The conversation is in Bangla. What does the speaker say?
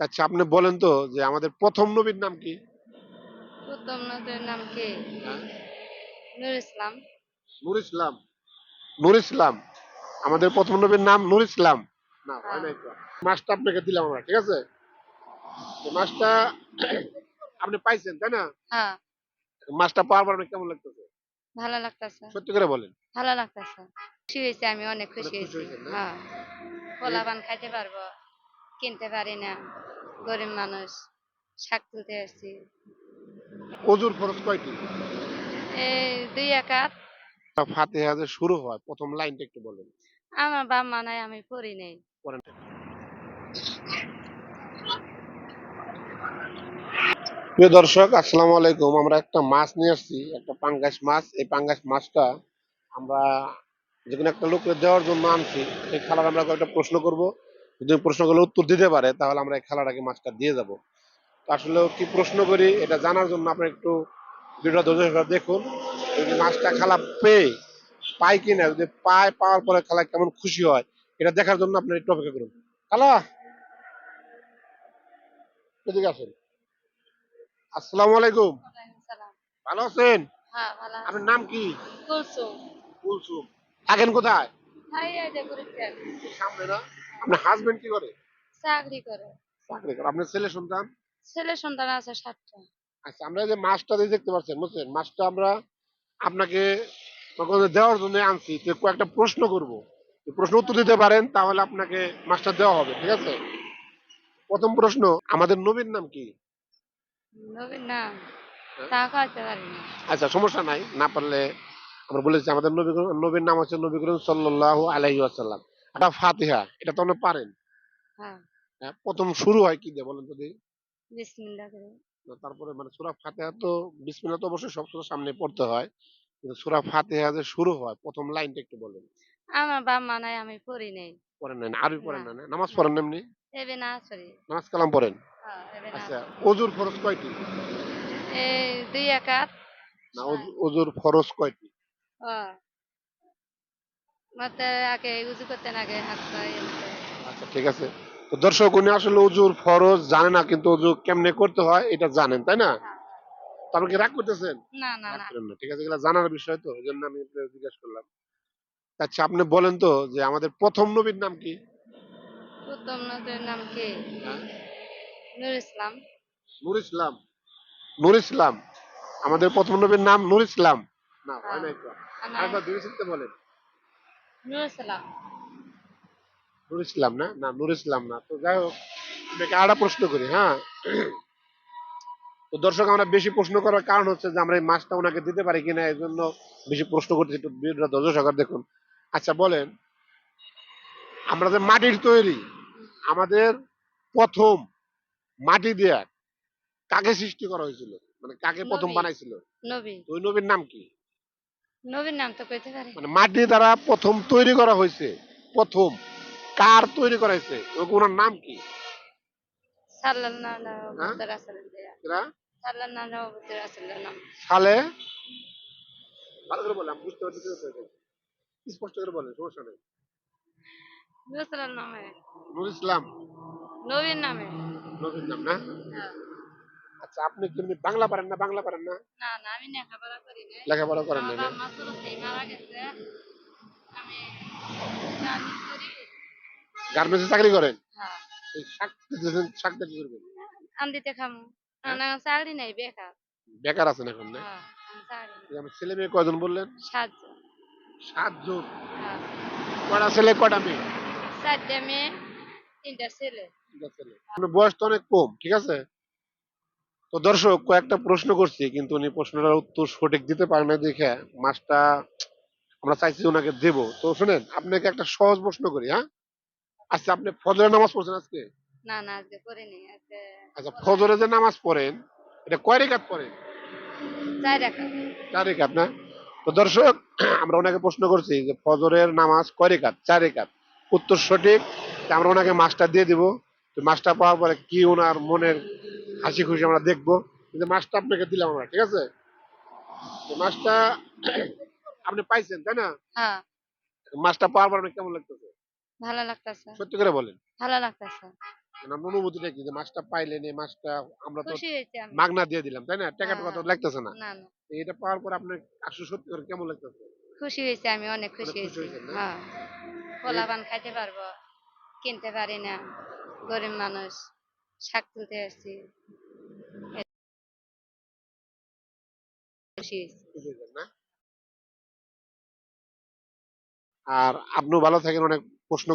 আচ্ছা আপনি বলেন তো যে আমাদের প্রথম নবীর নাম কি? প্রথম নবীর নাম কি? নুর ইসলাম। নূর ইসলাম। নূর ইসলাম। আমাদের প্রথম নবীর নাম নূর ইসলাম। না হয় নাই মাসটা আপনাকে দিলাম আমরা ঠিক আছে? তো মাসটা আপনি পাইছেন তাই না? হ্যাঁ। মাসটা পাওয়ার পর কেমন লাগতেছে? ভালো লাগতেছে। সত্যি করে বলেন। ভালো লাগতেছে। খুশি হয়েছে আমি অনেক খুশি হয়েছি। হ্যাঁ। পোলাপান খাইতে পারব। কিনতে পারি না। গরিব মানুষ শাক তুলতে আসছি। অজুর খরচ কয়টি? এই দুই একাত ফাতেহা যে শুরু হয় প্রথম লাইনটা একটু বলেন। আমার বাপ মা নাই আমি পড়ি নেই। পড়েন। প্রিয় দর্শক আসসালামু আলাইকুম। আমরা একটা মাছ নিয়ে আসছি একটা পাঙ্গাস মাছ। এই পাঙ্গাস মাছটা আমরা যে কোনো একটা লোককে দেওয়ার জন্য আনছি। এই খেলার আমরা কয়েকটা প্রশ্ন করব। যদি প্রশ্নগুলো উত্তর দিতে পারে তাহলে আমরা এই খেলাটাকে মাছটা দিয়ে যাব। আসলে কি প্রশ্ন করি এটা জানার জন্য আপনি একটু ভিডিওটা ধৈর্য দেখুন। যদি মাছটা খেলা পেয়ে পায় কিনা যদি পায় পাওয়ার পরে খেলা কেমন খুশি হয় এটা দেখার জন্য আপনার একটু অপেক্ষা করুন। খালা! এদিকে আসেন। আসসালামু আলাইকুম। ভালো আছেন? হ্যাঁ আপনার নাম কি? কুলসুম। কুলসুম। থাকেন কোথায়? সামনে না? আপনার হাজবেন্ড কি করে? চাকরি করে। চাকরি করে। আপনার ছেলে সন্তান? ছেলে সন্তান আছে সাতটা। আচ্ছা আমরা যে মাছটা দিয়ে দেখতে পাচ্ছেন বুঝছেন? মাছটা আমরা আপনাকে দেওয়ার জন্য আনছি। তো কয়েকটা প্রশ্ন করব। প্রশ্ন উত্তর দিতে পারেন তাহলে আপনাকে মাছটা দেওয়া হবে ঠিক আছে? প্রথম প্রশ্ন আমাদের নবীর নাম কি? নবীর নাম? না। আচ্ছা সমস্যা নাই। না পারলে আমরা বলেছি আমাদের নবী নবীর নাম হচ্ছে নবী করিম সাল্লাল্লাহু আলাইহি ওয়াসাল্লাম। এটা ফাতিহা এটা তো আপনি পারেন। হ্যাঁ। হ্যাঁ, প্রথম শুরু হয় কি দিয়ে বলেন দেখি? বিসমিল্লাহ তারপরে মানে সূরা ফাতিহা তো বিসমিল্লাহ তো অবশ্যই সব সময় সামনে পড়তে হয় কিন্তু সূরা ফাতিহা যে শুরু হয় প্রথম লাইনটা একটু বলেন। আমার বাপ মা নাই আমি পড়ি নেই। পড়েন না আরবি পড়েন না। নামাজ পড়েন না এমনি? এবে না সরি নামাজ কালাম পড়েন? হ্যাঁ আচ্ছা অজুর ফরজ কয়টি? এই দুই একাত। না অজুর ফরজ কয়টি? ও মতে আগে উজু করতে আগে হাত পা ইয়ে আচ্ছা ঠিক আছে। তো দর্শক উনি আসলে অজুর ফরজ জানে না কিন্তু অজু কেমনে করতে হয় এটা জানেন তাই না? তারপর কি রাগ করতেছেন? না না না। ঠিক আছে এগুলো জানার বিষয় তো এই জন্য আমি আপনাকে জিজ্ঞেস করলাম। আচ্ছা আপনি বলেন তো যে আমাদের প্রথম নবীর নাম কি? প্রথম নবীর নাম কি? নুর ইসলাম। নূর ইসলাম। নূর ইসলাম। আমাদের প্রথম নবীর নাম নূর ইসলাম। না হয় নাই তো। আরেকবার দুই চিনতে বলেন। নুর ইসলাম। নূর ইসলাম না? না নূর ইসলাম না। তো যাই হোক আপনাকে প্রশ্ন করি হ্যাঁ? তো দর্শক আমরা বেশি প্রশ্ন করার কারণ হচ্ছে যে আমরা এই মাছটা ওনাকে দিতে পারি কিনা এই জন্য বেশি প্রশ্ন করতেছি। একটু ভিডিওটা ধৈর্য সহকারে দেখুন। আচ্ছা বলেন আমরা যে মাটির তৈরি আমাদের প্রথম মাটি দিয়ে কাকে সৃষ্টি করা হয়েছিল? মানে কাকে প্রথম বানাইছিল? ওই নবীর নাম কি? নবীর নাম তো কইতে পারি। মানে মাটি দ্বারা প্রথম তৈরি করা হয়েছে প্রথম। কার তৈরি করা হয়েছে? ওনার নাম কি? হ্যাঁ? সালে? ভালো করে বললাম বুঝতে পারছি স্পষ্ট করে বলেন সমস্যা নেই। নুর ইসলাম? নবীর নামে। নবীর নাম না? হ্যাঁ। আচ্ছা আপনি কি এমনি বাংলা পারেন না বাংলা পারেন না? না না আমি লেখাপড়া করি না লেখাপড়া করেন না? আমার মা মারা গেছে। আমি চাকরি করি। গার্মেন্টসে চাকরি করেন? হ্যাঁ। এই শাকটা কি করবেন? আম দিতে খামু। না চাকরি নাই বেকার। বেকার আছেন এখন না? হ্যাঁ ছেলে মেয়ে কয়জন বললেন? সাহায্য সাতজন? হ্যাঁ। কয়টা ছেলে কয়টা মেয়ে? চারটে মেয়ে তিনটা ছেলে। তিনটা ছেলে। আপনার বয়স তো অনেক কম ঠিক আছে? তো দর্শক কয়েকটা প্রশ্ন করছি কিন্তু উনি প্রশ্নটার উত্তর সঠিক দিতে পারে না দেখে মাছটা আমরা চাইছি ওনাকে দেব। তো শুনেন আপনাকে একটা সহজ প্রশ্ন করি হ্যাঁ? আচ্ছা আপনি ফজরের নামাজ পড়ছেন আজকে? না না আজকে করিনি আজকে আচ্ছা ফজরে যে নামাজ পড়েন এটা কয় রেখাত পড়েন? চার রাখা চার রেখাত না? তো দর্শক আমরা ওনাকে প্রশ্ন করছি যে ফজরের নামাজ কয় রেখাত? চার রেখাত। উত্তর সঠিক তা আমরা ওনাকে মাছটা দিয়ে দিব। তো মাছটা পাওয়ার পরে কি ওনার মনের হাসি খুশি আমরা দেখব। কিন্তু মাছটা আপনাকে দিলাম আমরা ঠিক আছে? মাছটা আপনি পাইছেন তাই না? হ্যাঁ। মাছটা পাওয়ার পর আপনার কেমন লাগতেছে? ভালো লাগতেছে। সত্যি করে বলেন। ভালো লাগতেছে। অনুভূতিটা কি? যে মাছটা পাইলেন এই মাছটা আমরা তো মাগনা দিয়ে দিলাম তাই না? হ্যাঁ। লাগতেছে না। এটা পাওয়ার পর আপনার আসলে সত্যি করে কেমন লাগতেছে? খুশি হয়েছে আমি অনেক খুশি হয়েছি। হ্যাঁ। খাইতে পারব কিনতে পারি না গরিব মানুষ। শাক তুলতে আসছি। আর আপনিও ভালো থাকেন অনেক প্রশ্ন